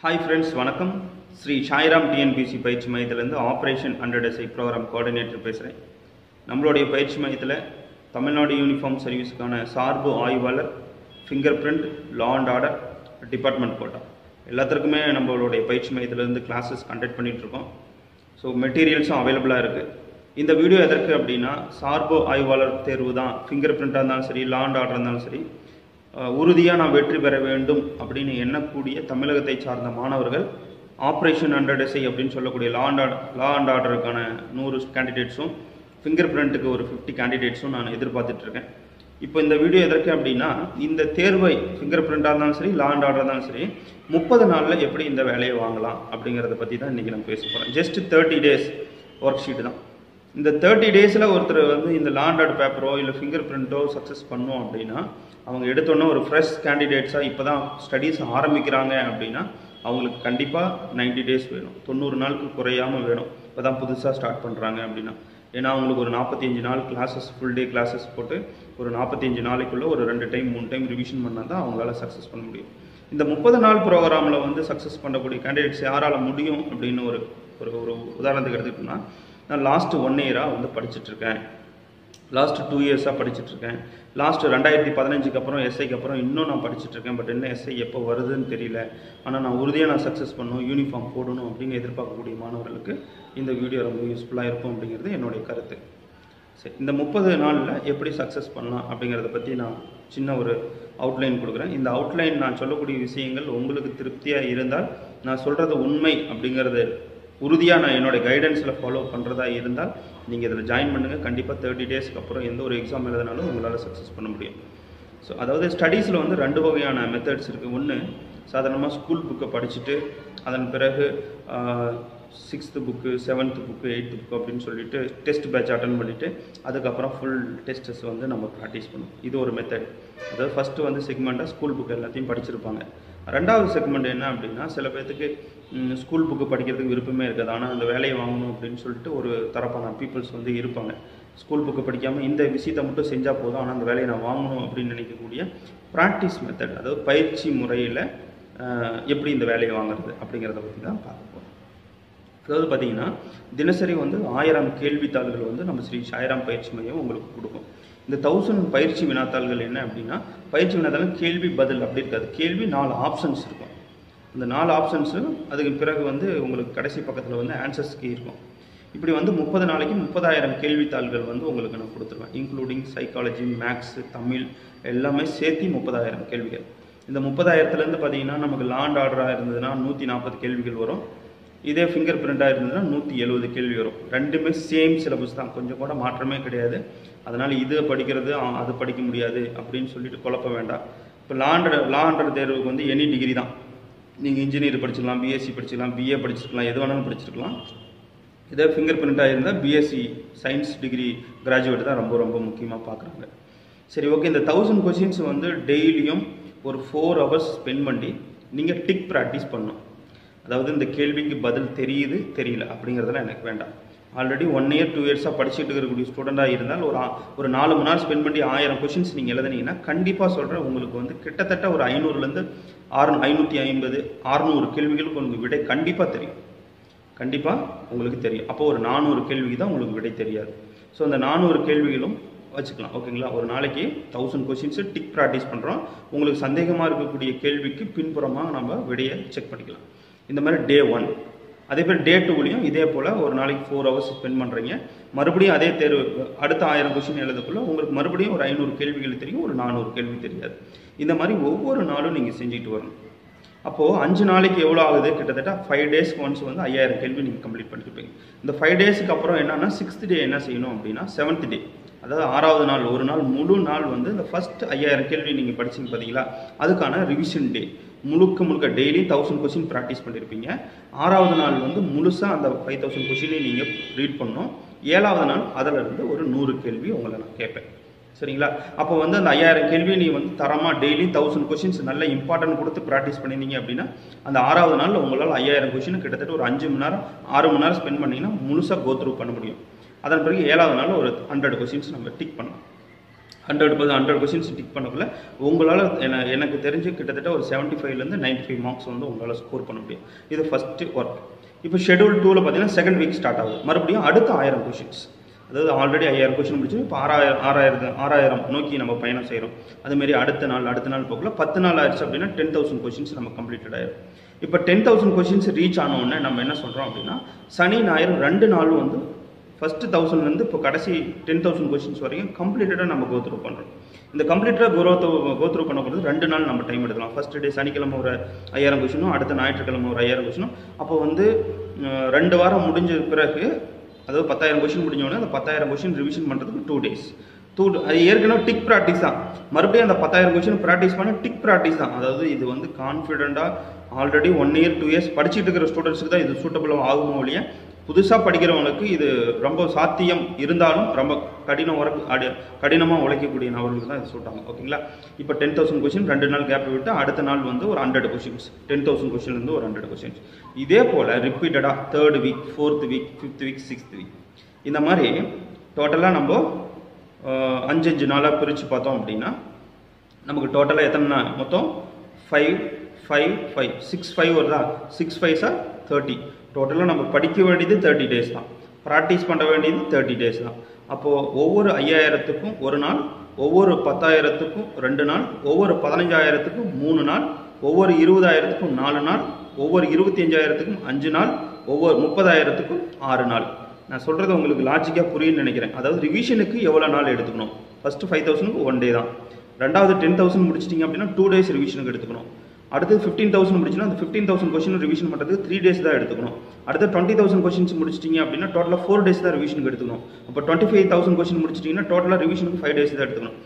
Hi friends வணக்கம். Sri Sairam TNPSC பயிற்சி மையத்திலேருந்து ஆப்ரேஷன் ஹண்ட்ரட் ப்ரோக்ராம் கோஆர்டினேட்டர் பேசுகிறேன் நம்மளுடைய பயிற்சி மையத்தில் தமிழ்நாடு யூனிஃபார்ம் சர்வீஸுக்கான சார்பு ஆய்வாளர் finger print law and order department quota எல்லாத்துக்குமே நம்மளுடைய பயிற்சி மையத்திலேருந்து கிளாஸஸ் கண்டக்ட் பண்ணிகிட்ருக்கோம் ஸோ மெட்டீரியல்ஸும் அவைலபிளாக இருக்குது இந்த வீடியோ எதற்கு அப்படின்னா சார்பு ஆய்வாளர் தேர்வு தான். ஃபிங்கர் பிரிண்ட்டாக இருந்தாலும் சரி லா அண்ட் ஆர்டர் இருந்தாலும் சரி உறுதியாக நான் வெற்றி பெற வேண்டும் அப்படின்னு எண்ணக்கூடிய தமிழகத்தை சார்ந்த மாணவர்கள் ஆப்ரேஷன் அண்டர் எஸ்ஐ அப்படின்னு சொல்லக்கூடிய லா அண்ட் லா அண்ட் ஆர்டருக்கான நூறு கேண்டிடேட்ஸும் ஃபிங்கர் பிரிண்ட்டுக்கு ஒரு ஃபிஃப்டி கேண்டிடேட்ஸும் நான் எதிர்பார்த்துட்ருக்கேன். இப்போ இந்த வீடியோ எதற்கு அப்படின்னா இந்த தேர்வை ஃபிங்கர் பிரிண்டாக இருந்தாலும் சரி லா அண்ட் ஆர்டர் இருந்தாலும் சரி முப்பது நாளில் எப்படி இந்த வேலையை வாங்கலாம் அப்படிங்கிறத பற்றி தான் இன்றைக்கி நம்ம பேச போகிறோம் just thirty days worksheet தான். இந்த தேர்ட்டி டேஸில் ஒருத்தர் வந்து இந்த லாண்டார்டு பேப்பரோ இல்லை ஃபிங்கர் பிரிண்ட்டோ சக்ஸஸ் பண்ணோம் அப்படின்னா அவங்க எடுத்தோன்னே ஒரு ஃப்ரெஷ் கேண்டிடேட்ஸாக இப்போ தான் ஸ்டடீஸ் ஆரம்பிக்கிறாங்க அப்படின்னா அவங்களுக்கு கண்டிப்பாக நைன்டி டேஸ் வேணும். தொண்ணூறு நாளுக்கு குறையாமல் வேணும். இப்போ தான் புதுசாக ஸ்டார்ட் பண்ணுறாங்க அப்படின்னா. ஏன்னா அவங்களுக்கு ஒரு நாற்பத்தஞ்சு நாள் கிளாஸஸ் ஃபுல் டே கிளாஸஸ் போட்டு ஒரு நாற்பத்தஞ்சு நாளைக்குள்ளே ஒரு ரெண்டு டைம் மூணு டைம் ரிவிஷன் பண்ணால் தான் அவங்களால சக்ஸஸ் பண்ண முடியும். இந்த முப்பது நாள் ப்ரோக்ராமில் வந்து சக்ஸஸ் பண்ணக்கூடிய கேண்டிடேட்ஸ் யாரால் முடியும் அப்படின்னு ஒரு ஒரு ஒரு உதாரணத்துக்கு எடுத்துக்கிட்டோம்னா நான் லாஸ்ட்டு ஒன் இயராக வந்து படிச்சுட்ருக்கேன் லாஸ்ட்டு டூ இயர்ஸாக படிச்சுட்ருக்கேன் லாஸ்ட்டு ரெண்டாயிரத்தி பதினஞ்சுக்கு அப்புறம் எஸ்ஐக்கு அப்புறம் இன்னும் நான் படிச்சுட்ருக்கேன் பட் என்ன எஸ்ஐ எப்போ வருதுன்னு தெரியல. ஆனால் நான் உறுதியாக நான் சக்ஸஸ் பண்ணணும் யூனிஃபார்ம் போடணும் அப்படின்னு எதிர்பார்க்கக்கூடிய மாணவர்களுக்கு இந்த வீடியோ ரொம்ப யூஸ்ஃபுல்லாக இருக்கும் அப்படிங்கிறது என்னுடைய கருத்து. சரி இந்த முப்பது நாளில் எப்படி சக்ஸஸ் பண்ணலாம் அப்படிங்கிறத பற்றி நான் சின்ன ஒரு அவுட்லைன் கொடுக்குறேன். இந்த அவுட்லைன் நான் சொல்லக்கூடிய விஷயங்கள் உங்களுக்கு திருப்தியாக இருந்தால் நான் சொல்கிறது உண்மை அப்படிங்கிறது உறுதியாக நான் என்னோடய கைடன்ஸில் ஃபாலோ பண்ணுறதா இருந்தால் நீங்கள் இதில் ஜாயின் பண்ணுங்கள் கண்டிப்பாக தேர்ட்டி டேஸ்க்கு அப்புறம் எந்த ஒரு எக்ஸாம் எழுதினாலும் உங்களால் சக்ஸஸ் பண்ண முடியும். ஸோ அதாவது ஸ்டடீஸில் வந்து ரெண்டு வகையான மெத்தட்ஸ் இருக்குது ஒன்று சாதாரணமாக ஸ்கூல் புக்கை படிச்சுட்டு அதன் பிறகு sixth book seventh book eighth book அப்படின்னு சொல்லிட்டு டெஸ்ட் பேட்ச் அட்டன் பண்ணிவிட்டு அதுக்கப்புறம் ஃபுல் டெஸ்ட்டஸ் வந்து நம்ம ப்ராக்டிஸ் பண்ணுவோம். இது ஒரு மெத்தட் அதாவது ஃபஸ்ட்டு வந்து செக்மெண்ட்டாக ஸ்கூல் புக் எல்லாத்தையும் படிச்சிருப்பாங்க. ரெண்டாவது செக்மெண்ட் என்ன அப்படின்னா சில பேர்த்துக்கு ஸ்கூல் புக்கு படிக்கிறதுக்கு விருப்பமே இருக்காது. ஆனால் அந்த வேலையை வாங்கணும் அப்படின்னு சொல்லிட்டு ஒரு தரப்பான பீப்புள்ஸ் வந்து இருப்பாங்க. ஸ்கூல் புக்கு படிக்காமல் இந்த விஷயத்தை மட்டும் செஞ்சால் போதும். ஆனால் அந்த வேலையை நான் வாங்கணும் அப்படின்னு நினைக்கக்கூடிய ப்ராக்டிஸ் மெத்தட் அதாவது பயிற்சி முறையில் எப்படி இந்த வேலையை வாங்குறது அப்படிங்கிறத பற்றி தான் பார்க்க போகிறோம் அதாவது பார்த்தீங்கன்னா தினசரி வந்து ஆயிரம் கேள்வித்தாள்கள் வந்து நம்ம ஸ்ரீ சாய்ராம் பயிற்சி மையம் உங்களுக்கு கொடுக்கும். இந்த தௌசண்ட் பயிற்சி வினாத்தாள்கள் என்ன அப்படின்னா பயிற்சி வினாத்தாள் கேள்வி பதில் அப்படி இருக்காது. கேள்வி நாலு ஆப்ஷன்ஸ் இருக்கும். இந்த நாலு ஆப்ஷன்ஸும் அதுக்கு பிறகு வந்து உங்களுக்கு கடைசி பக்கத்தில் வந்து ஆன்சர்ஸ் கீ இருக்கும். இப்படி வந்து முப்பது நாளைக்கு முப்பதாயிரம் கேள்வித்தாள்கள் வந்து உங்களுக்கு நான் கொடுத்துருவேன். இன்க்ளூடிங் சைக்காலஜி மேக்ஸு தமிழ் எல்லாமே சேர்த்து முப்பதாயிரம் கேள்விகள். இந்த முப்பதாயிரத்துலேருந்து பார்த்தீங்கன்னா நமக்கு லாண்ட் ஆர்டராக இருந்ததுன்னா நூற்றி நாற்பது கேள்விகள் வரும். இதே ஃபிங்கர் பிரிண்ட்டாக இருந்ததுன்னா நூற்றி எழுபது கேள்வி வரும். ரெண்டுமே சேம் சிலபஸ் தான். கொஞ்சம் கூட மாற்றமே கிடையாது. அதனால் இது படிக்கிறது அது படிக்க முடியாது அப்படின்னு சொல்லிட்டு குழப்ப வேண்டாம். இப்போ லாண்டர் லாண்டர் தேர்வுக்கு வந்து எனி டிகிரி தான். நீங்கள் இன்ஜினியர் படிச்சிடலாம் பிஎஸ்சி படிச்சிடலாம் பிஏ படிச்சிருக்கலாம் எது வேணாலும் படிச்சிருக்கலாம். இதே ஃபிங்கர் பிரிண்ட்டாக இருந்தால் பிஎஸ்சி சயின்ஸ் டிகிரி கிராஜுவேட் தான் ரொம்ப ரொம்ப முக்கியமாக பார்க்குறாங்க சரி ஓகே இந்த தௌசண்ட் கொஷின்ஸ் வந்து டெய்லியும் ஒரு ஃபோர் ஹவர்ஸ் ஸ்பெண்ட் பண்ணி நீங்கள் டிக் ப்ராக்டிஸ் பண்ணணும். அதாவது இந்த கேள்விக்கு பதில் தெரியுது தெரியல அப்படிங்கிறதெல்லாம் எனக்கு வேண்டாம். ஆல்ரெடி ஒன் இயர் டூ இயர்ஸாக படிச்சுட்டு இருக்கக்கூடிய ஸ்டூடெண்ட்டாக இருந்தால் ஒரு ஒரு நாலு மணி நேரம் ஸ்பெண்ட் பண்ணி ஆயிரம் கொஷின்ஸ் நீங்கள் எழுதுனீங்கன்னா கண்டிப்பாக சொல்கிறேன் உங்களுக்கு வந்து கிட்டத்தட்ட ஒரு ஐநூறுலேருந்து ஆறு ஐநூற்றி ஐம்பது அறுநூறு கேள்விகளுக்கு உங்களுக்கு விடை கண்டிப்பாக தெரியும். கண்டிப்பாக உங்களுக்கு தெரியும். அப்போ ஒரு நானூறு கேள்விக்கு தான் உங்களுக்கு விடை தெரியாது. ஸோ அந்த நானூறு கேள்விகளும் வச்சுக்கலாம். ஓகேங்களா? ஒரு நாளைக்கு தௌசண்ட் கொஷின்ஸு டிக் ப்ராக்டிஸ் பண்ணுறோம் உங்களுக்கு சந்தேகமாக இருக்கக்கூடிய கேள்விக்கு பின்புறமாக நம்ம விடையை செக் பண்ணிக்கலாம். இந்த மாதிரி டே ஒன் அதே மாதிரி டே டூலையும் இதே போல் ஒரு நாளைக்கு ஃபோர் ஹவர்ஸ் ஸ்பெண்ட் பண்ணுறீங்க மறுபடியும் அதே தேர்வு அடுத்த ஆயிரம் கொஷின் எழுதக்குள்ள உங்களுக்கு மறுபடியும் ஒரு ஐநூறு கேள்விகள் தெரியும் ஒரு நானூறு கேள்வி தெரியாது. இந்த மாதிரி ஒவ்வொரு நாளும் நீங்கள் செஞ்சுட்டு வரணும். அப்போது அஞ்சு நாளைக்கு எவ்வளோ ஆகுது? கிட்டத்தட்ட ஃபைவ் டேஸ்க்கு ஒன்ஸ் வந்து ஐயாயிரம் கேள்வி நீங்கள் கம்ப்ளீட் பண்ணிருப்பீங்க. இந்த ஃபைவ் டேஸ்க்கு அப்புறம் என்னன்னா சிக்ஸ்த் டே என்ன செய்யணும் அப்படின்னா செவன்த் டே அதாவது ஆறாவது நாள் ஒரு நாள் முழு நாள் வந்து இந்த ஃபஸ்ட் ஐயாயிரம் கேள்வி நீங்கள் படிச்சிங்க பார்த்தீங்களா அதுக்கான ரிவிஷன் டே முழுக்க முழுக்க டெய்லி தௌசண்ட் கொஷின் ப்ராக்டிஸ் பண்ணியிருப்பீங்க ஆறாவது நாள் வந்து முழுசாக அந்த ஃபைவ் தௌசண்ட் கொஷினையும் நீங்கள் ரீட் பண்ணணும். ஏழாவது நாள் அதில் இருந்து ஒரு நூறு கேள்வி உங்களை நான் கேட்பேன். சரிங்களா? அப்போ வந்து அந்த ஐயாயிரம் கேள்வி நீ வந்து தரமாக டெய்லி தௌசண்ட் கொஷின்ஸ் நல்ல இம்பார்ட்டன்ட் கொடுத்து ப்ராக்டிஸ் பண்ணியிருந்தீங்க அப்படின்னா அந்த ஆறாவது நாள் உங்களால் ஐயாயிரம் கொஷின் கிட்டத்தட்ட ஒரு அஞ்சு மணி நேரம் ஆறு மணி நேரம் ஸ்பெண்ட் பண்ணிங்கன்னா முழுசாக கோத்ரூ பண்ண முடியும். அதன் பிறகு ஏழாவது நாள் ஒரு ஹண்ட்ரட் கொஷின்ஸ் நம்ம டிக் பண்ணலாம். Hundred percent hundred questions tick பண்ணக்குள்ள உங்களால் என எனக்கு தெரிஞ்சு கிட்டத்தட்ட ஒரு செவன்ட்டி ஃபைவ்லேருந்து நைன்ட்டி ஃபைவ் மார்க்ஸ் வந்து உங்களால் ஸ்கோர் பண்ண முடியும். இது ஃபஸ்ட்டு ஒர்க் இப்போ ஷெடியூல் டூவில் பார்த்தீங்கன்னா செகண்ட் வீக் ஸ்டார்ட் ஆகுது. மறுபடியும் அடுத்த ஆயிரம் கொஷின்ஸ் அதாவது ஆல்ரெடி ஐயாயிரம் கொஷின் முடிச்சு இப்போ ஆறாயிரம் ஆறாயிரத்து ஆறாயிரம் நோக்கி நம்ம பயணம் செய்கிறோம் அதுமாரி அடுத்த நாள் அடுத்த நாள் போகல பத்து நாள் ஆயிடுச்சு அப்படின்னா டென் தௌசண்ட் கொஷின்ஸ் நம்ம கம்ப்ளீட்டட் ஆயிரும். இப்போ டென் தௌசண்ட் கொஷின்ஸ் ரீச் ஆன உடனே நம்ம என்ன சொல்கிறோம் அப்படின்னா சனி ஞாயிறு ரெண்டு நாளும் வந்து ஃபஸ்ட்டு தௌசண்ட்லேருந்து இப்போ கடைசி டென் தௌசண்ட் கொஷின்ஸ் வரைக்கும் கம்ப்ளீட்டடாக நம்ம கோத்ரூ பண்ணுறோம் இந்த கம்ப்ளீட்டாக கோரோத்து கோத்ரூ பண்ண ரெண்டு நாள் நம்ம டைம் எடுக்கலாம். ஃபஸ்ட்டு டே சனிக்கிழமை ஒரு ஐயாயிரம் கொஷினும் அடுத்த ஞாயிற்றுக்கிழமை ஒரு ஐயாயிரம் கொஷினும் அப்போ வந்து ரெண்டு வாரம் முடிஞ்ச பிறகு அதாவது பத்தாயிரம் கொஷின் முடிஞ்சோடனே அந்த பத்தாயிரம் கொஷின் ரிவிஷன் பண்ணுறதுக்கு டூ டேஸ் டூ அது ஏற்கனவே டிக் ப்ராக்டிஸ் தான். மறுபடியும் அந்த பத்தாயிரம் கொஷின் ப்ராக்டிஸ் பண்ண டிக் ப்ராக்டிஸ் தான். அதாவது இது வந்து கான்ஃபிடெண்ட்டாக already one year two years படிச்சுட்டு இருக்கிற ஸ்டூடெண்ட்ஸுக்கு தான் இது சூட்டபுளாக ஆகுமோ ஒழிய புதுசாக படிக்கிறவங்களுக்கு இது ரொம்ப சாத்தியம் இருந்தாலும் ரொம்ப கடினம் உரக்கு அடி கடினமாக உழைக்கக்கூடிய நபர்களுக்கு தான் இது சொல்கிறாங்க ஓகேங்களா? இப்போ டென் தௌசண்ட் கொஷின் ரெண்டு நாள் கேப் விட்டு அடுத்த நாள் வந்து ஒரு ஹண்ட்ரட் கொஷின்ஸ் டென் தௌசண்ட் கொஷின்லேருந்து ஒரு ஹண்ட்ரட் கொஷின்ஸ் இதே போல் ரிப்பீட்டடாக third week fourth week fifth week sixth week இந்த மாதிரி டோட்டலாக நம்ம அஞ்சு அஞ்சு நாளாக பிரித்து பார்த்தோம் அப்படின்னா நமக்கு டோட்டலாக எத்தனை நாள் மொத்தம்? Five five five six five வருதா? சிக்ஸ் ஃபைவ் சார் தேர்ட்டி டோட்டலாக நம்ம படிக்க வேண்டியது தேர்ட்டி டேஸ் தான். ப்ராக்டிஸ் பண்ண வேண்டியது தேர்ட்டி டேஸ் தான். அப்போது ஒவ்வொரு ஐயாயிரத்துக்கும் ஒரு நாள் ஒவ்வொரு பத்தாயிரத்துக்கும் ரெண்டு நாள் ஒவ்வொரு பதினஞ்சாயிரத்துக்கும் மூணு நாள் ஒவ்வொரு இருபதாயிரத்துக்கும் நாலு நாள் ஒவ்வொரு இருபத்தி அஞ்சாயிரத்துக்கும் அஞ்சு நாள் ஒவ்வொரு முப்பதாயிரத்துக்கும் ஆறு நாள். நான் சொல்கிறது உங்களுக்கு லாஜிக்காக புரியுன்னு நினைக்கிறேன். அதாவது ரிவிஷனுக்கு எவ்வளோ நாள் எடுத்துக்கணும்? ஃபஸ்ட்டு ஃபைவ் தௌசண்ட்க்கு ஒன் டே தான். ரெண்டாவது டென் தௌசண்ட் முடிச்சிட்டிங்க அப்படின்னா டூ டேஸ் ரிவிஷனுக்கு எடுத்துக்கணும். அடுத்து ஃபிஃப்டீன் தௌசண்ட் முடிச்சுன்னா அந்த ஃபிஃப்டீன் தௌசண்ட் கொஸ்டின் ரிவிஷன் பண்ணுறது த்ரீ டேஸ் தான் எடுத்துக்கணும். அடுத்து டுவெண்ட்டி தௌசண்ட் கொஸ்டின்ஸ் முடிச்சிட்டிங்க அப்படின்னா டோட்டலாக ஃபோர் டேஸ் தான் ரிவிஷனுக்கு எடுத்துக்கணும். அப்போ டுவெண்ட்டி ஃபைவ் தௌசண்ட் கொஸ்டின் முடிச்சிட்டிங்கன்னா டோட்டலாக ரிவிஷனுக்கு ஃபைவ் டேஸ் தான் எடுத்துக்கணும்.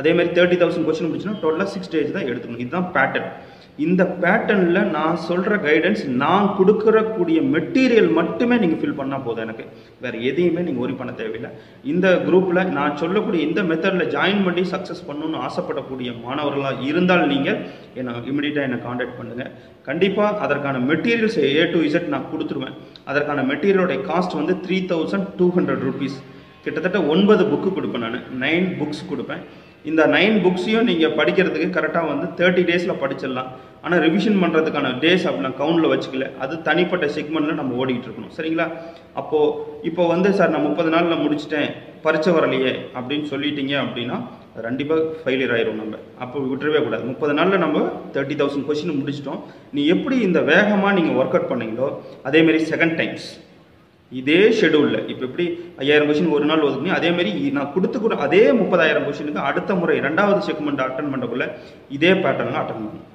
அதே மாதிரி தேர்ட்டி தௌசண்ட் கொஸ்டின் முடிச்சுன்னா டோட்டலாக சிக்ஸ் டேஸ் தான் எடுத்துக்கணும். இதுதான் பேட்டர்ன் இந்த பேட்டர்னில் நான் சொல்கிற கைடன்ஸ் நான் கொடுக்குறக்கூடிய மெட்டீரியல் மட்டுமே நீங்கள் ஃபில் பண்ணால் போதும் எனக்கு. வேறு எதையுமே நீங்கள் ஒரி பண்ண தேவையில்லை. இந்த குரூப்பில் நான் சொல்லக்கூடிய இந்த மெத்தடில் ஜாயின் பண்ணி சக்ஸஸ் பண்ணணும்னு ஆசைப்படக்கூடிய மாணவர்களாக இருந்தால் நீங்கள் என்னை இமிடியட்டாக என்னை காண்டாக்ட் பண்ணுங்கள் கண்டிப்பாக அதற்கான மெட்டீரியல்ஸ் ஏ டு இசட் நான் கொடுத்துருவேன். அதற்கான மெட்டீரியலோடைய காஸ்ட் வந்து three thousand two hundred rupees கிட்டத்தட்ட ஒன்பது புக்கு கொடுப்பேன் நான். நைன் புக்ஸ் கொடுப்பேன். இந்த நைன் புக்ஸையும் நீங்கள் படிக்கிறதுக்கு கரெக்டாக வந்து தேர்ட்டி டேஸில் படிச்சிடலாம். ஆனால் ரிவிஷன் பண்ணுறதுக்கான டேஸ் அப்படி நான் கவுண்டில் வச்சுக்கல. அது தனிப்பட்ட செக்மெண்ட்டில் நம்ம ஓடிக்கிட்டு இருக்கணும். சரிங்களா? அப்போது இப்போ வந்து சார் நான் முப்பது நாளில் முடிச்சிட்டேன். பரிச்சை வரலையே அப்படின்னு சொல்லிட்டீங்க அப்படின்னா கண்டிப்பாக ஃபெயிலியர் ஆயிரும் நம்ம. அப்போ விட்டுறவே கூடாது. முப்பது நாளில் நம்ம தேர்ட்டி தௌசண்ட் கொஷின் முடிச்சிட்டோம். நீ எப்படி இந்த வேகமாக நீங்கள் ஒர்க் அவுட் பண்ணீங்களோ அதேமாரி செகண்ட் டைம்ஸ் இதே ஷெடியூலில் இப்போ எப்படி ஐயாயிரம் கொஷின் ஒரு நாள் ஒதுக்குனீங்க? அதே மாதிரி நான் கொடுத்து கூட அதே முப்பதாயிரம் கொஷினுக்கு அடுத்த முறை ரெண்டாவது செக்மெண்ட் அட்டன் பண்ணக்குள்ள இதே பேட்டர்னில் அட்டன் பண்ணணும்.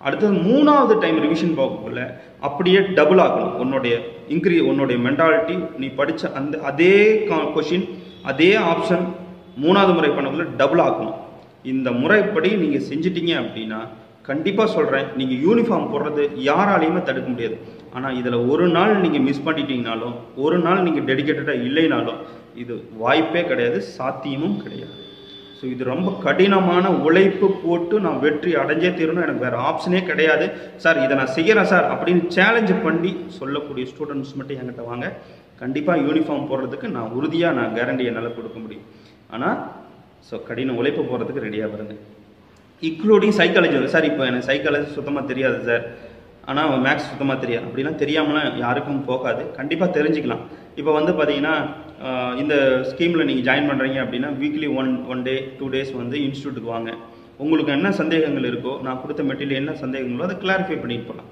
அடுத்தது மூணாவது டைம் ரிவிஷன் போகக்குள்ள அப்படியே டபுள் ஆகணும் உன்னுடைய இன்க்ரீ உன்னுடைய மென்டாலிட்டி நீ படித்த அந்த அதே கொஷின் அதே ஆப்ஷன் மூணாவது முறை பண்ணக்குள்ள டபுள் ஆகணும் இந்த முறைப்படி நீங்கள் செஞ்சிட்டீங்க அப்படின்னா கண்டிப்பாக சொல்கிறேன் நீங்கள் யூனிஃபார்ம் போடுறது யாராலையுமே தடுக்க முடியாது. ஆனால் இதில் ஒரு நாள் நீங்கள் மிஸ் பண்ணிட்டீங்கனாலும் ஒரு நாள் நீங்கள் டெடிக்கேட்டடாக இல்லைனாலும் இது வாய்ப்பே கிடையாது சாத்தியமும் கிடையாது. ஸோ இது ரொம்ப கடினமான உழைப்பு போட்டு நான் வெற்றி அடைஞ்சே தீரணும். எனக்கு வேறு ஆப்ஷனே கிடையாது. சார் இதை நான் செய்கிறேன் சார் அப்படின்னு சேலஞ்சு பண்ணி சொல்லக்கூடிய ஸ்டூடெண்ட்ஸ் மட்டும் என்கிட்ட வாங்க. கண்டிப்பாக யூனிஃபார்ம் போடுறதுக்கு நான் உறுதியாக நான் கேரண்டி என்னால் கொடுக்க முடியும். ஆனால் ஸோ கடின உழைப்பு போடுறதுக்கு ரெடியாக வருங்க. இன்க்ளூடிங் சைக்காலஜி வந்து சார் இப்போ எனக்கு சைக்காலஜி சுத்தமாக தெரியாது சார். ஆனால் மேக்ஸ் சுத்தமாக தெரியாது. அப்படிலாம் தெரியாமலாம் யாருக்கும் போகாது. கண்டிப்பாக தெரிஞ்சுக்கலாம். இப்போ வந்து பார்த்தீங்கன்னா இந்த ஸ்கீமில் நீங்கள் ஜாயின் பண்ணுறீங்க அப்படின்னா weekly one one day two days வந்து இன்ஸ்டியூட்டுக்கு வாங்க. உங்களுக்கு என்ன சந்தேகங்கள் இருக்கோ நான் கொடுத்த மெட்டீரியல் என்ன சந்தேகங்களோ அதை கிளாரிஃபை பண்ணிட்டு போகலாம்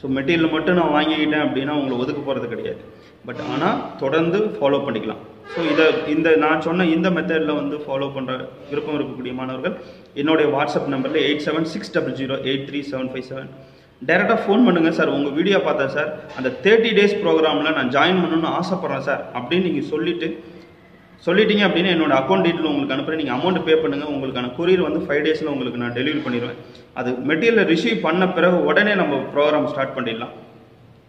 ஸோ மெட்டீரியல் மட்டும் நான் வாங்கிக்கிட்டேன் அப்படின்னா உங்களை ஒதுக்க போகிறது கிடையாது. பட் ஆனால் தொடர்ந்து ஃபாலோ பண்ணிக்கலாம். ஸோ இதை இந்த நான் சொன்ன இந்த மெத்தடில் வந்து ஃபாலோ பண்ணுற விருப்பம் இருக்கக்கூடிய மாணவர்கள் என்னுடைய வாட்ஸ்அப் நம்பரில் eight seven six double zero eight three seven five seven. டேரெக்டாக ஃபோன் பண்ணுங்கள் சார். உங்கள் வீடியோ பார்த்தேன் சார். அந்த தேர்ட்டி டேஸ் ப்ரோக்ராமில் நான் ஜாயின் பண்ணணும்னு ஆசைப்பட்றேன் சார். அப்படின்னு நீங்கள் சொல்லிவிட்டு சொல்லிட்டீங்க அப்படின்னா என்னோட அக்கௌண்ட் டீட்டெயில் உங்களுக்கு அனுப்புகிறேன் நீங்கள் அமௌண்ட் பே பண்ணுங்கள் உங்களுக்கான கொரியர் வந்து ஃபைவ் டேஸில் உங்களுக்கு நான் டெலிவரி பண்ணிடுவேன். அது மெட்டீரியலை ரிசீவ் பண்ண பிறகு உடனே நம்ம ப்ரோக்ராம் ஸ்டார்ட் பண்ணிடலாம்.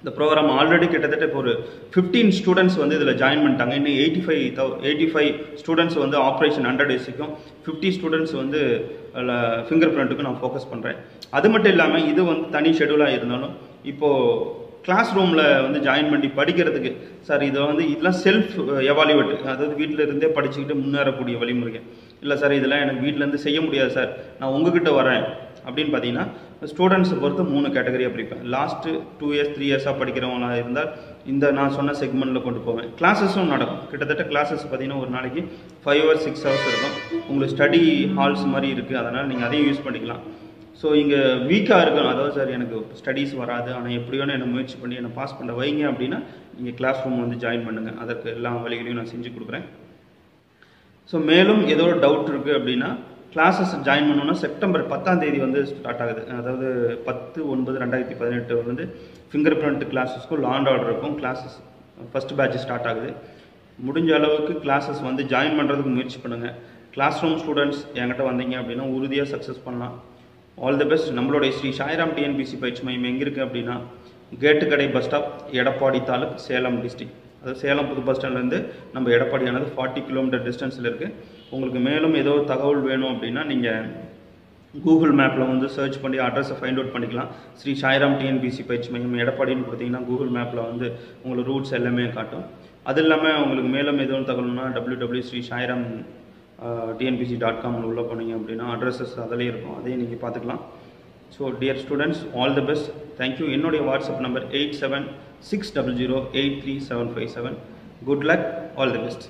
இந்த ப்ரோக்ராம் ஆல்ரெடி கிட்டத்தட்ட இப்போ ஒரு ஃபிஃப்டீன் ஸ்டூடெண்ட்ஸ் வந்து இதில் ஜாயின் பண்ணிட்டாங்க. இன்னும் எயிட்டி ஃபைவ் தௌ எயிட்டி ஃபைவ் ஸ்டூடெண்ட்ஸ் வந்து ஆப்ரேஷன் ஹண்ட்ரட் டேஸுக்கும் ஃபிஃப்டி ஸ்டூடெண்ட்ஸ் வந்து ஃபிங்கர் பிரிண்ட்டுக்கும் நான் ஃபோக்கஸ் பண்ணுறேன் அது மட்டும் இல்லாமல் இது வந்து தனி ஷெடியூலாக இருந்தாலும் இப்போது கிளாஸ் ரூமில் வந்து ஜாயின் பண்ணி படிக்கிறதுக்கு சார் இதை வந்து இதெல்லாம் செல்ஃப் எவாலுவேட் அதாவது வீட்டில் இருந்தே படிச்சுக்கிட்டு முன்னேறக்கூடிய வழிமுறைகள். இல்லை சார் இதெல்லாம் எனக்கு வீட்டிலேருந்து செய்ய முடியாது சார் நான் உங்ககிட்ட வரேன் அப்படின்னு பார்த்தீங்கன்னா ஸ்டூடெண்ட்ஸை பொறுத்து மூணு கேட்டகரியாக பிரிப்பேன். லாஸ்ட்டு டூ இயர்ஸ் த்ரீ இயர்ஸாக படிக்கிறவங்களாக இருந்தால் இந்த நான் சொன்ன செக்மெண்ட்டில் கொண்டு போவேன். கிளாஸஸும் நடக்கும். கிட்டத்தட்ட கிளாஸஸ் பார்த்தீங்கன்னா ஒரு நாளைக்கு ஃபைவ் ஹவர்ஸ் சிக்ஸ் ஹவர்ஸ் இருக்கும். உங்களுக்கு ஸ்டடி ஹால்ஸ் மாதிரி இருக்குது அதனால் நீங்கள் அதையும் யூஸ் பண்ணிக்கலாம். ஸோ இங்கே வீக்காக இருக்கணும். அதாவது சார் எனக்கு ஸ்டடீஸ் வராது. ஆனால் எப்படியோ என்னை முயற்சி பண்ணி என்னை பாஸ் பண்ண வைங்க அப்படின்னா நீங்கள் கிளாஸ் ரூம் வந்து ஜாயின் பண்ணுங்கள் அதற்கு எல்லா வழிகளையும் நான் செஞ்சு கொடுக்குறேன். ஸோ மேலும் ஏதோ ஒரு டவுட் இருக்குது அப்படின்னா கிளாஸஸ் ஜாயின் பண்ணோன்னா செப்டம்பர் பத்தாம் தேதி வந்து ஸ்டார்ட் ஆகுது. அதாவது பத்து ஒன்பது ரெண்டாயிரத்தி பதினெட்டு வந்து ஃபிங்கர் பிரிண்ட் கிளாஸஸ்க்கும் லாண்ட் ஆர்டர் இருக்கும். கிளாஸஸ் ஃபஸ்ட் பேட்ச் ஸ்டார்ட் ஆகுது. முடிஞ்ச அளவுக்கு கிளாஸஸ் வந்து ஜாயின் பண்ணுறதுக்கு முயற்சி பண்ணுங்கள் கிளாஸ் ரூம் ஸ்டூடெண்ட்ஸ் என்கிட்ட வந்தீங்க அப்படின்னா உறுதியாக சக்ஸஸ் பண்ணலாம். ஆல் தி பெஸ்ட் நம்மளுடைய ஸ்ரீ சாய்ராம் டிஎன்பிசி பயிற்சி மையம் எங்கே இருக்குது அப்படின்னா கேட்டுக்கடை bus stop Edappadi taluk Salem district அதாவது சேலம் புது பஸ் ஸ்டாண்ட்லேருந்து நம்ம எடப்பாடியானது ஃபார்ட்டி கிலோமீட்டர் டிஸ்டன்ஸில் இருக்குது உங்களுக்கு மேலும் ஏதோ தகவல் வேணும் அப்படின்னா நீங்கள் கூகுள் மேப்பில் வந்து சர்ச் பண்ணி அட்ரஸை ஃபைண்ட் அவுட் பண்ணிக்கலாம். ஸ்ரீ சாய்ராம் டிஎன்பிசி பயிற்சி மையம் எடப்பாடின்னு கொடுத்தீங்கன்னா கூகுள் மேப்பில் வந்து உங்களுக்கு ரூட்ஸ் எல்லாமே காட்டும். அது இல்லாமல் உங்களுக்கு மேலும் எதுவும் தகவல்னா W W Sri Sairam TNPSC dot காமில் உள்ளே போனீங்க அப்படின்னா அட்ரஸஸ் அதிலே இருக்கும். அதையும் நீங்கள் பார்த்துக்கலாம். So dear students all the best thank you என்னுடைய WhatsApp number eight seven six double zero eight three seven five seven good luck all the best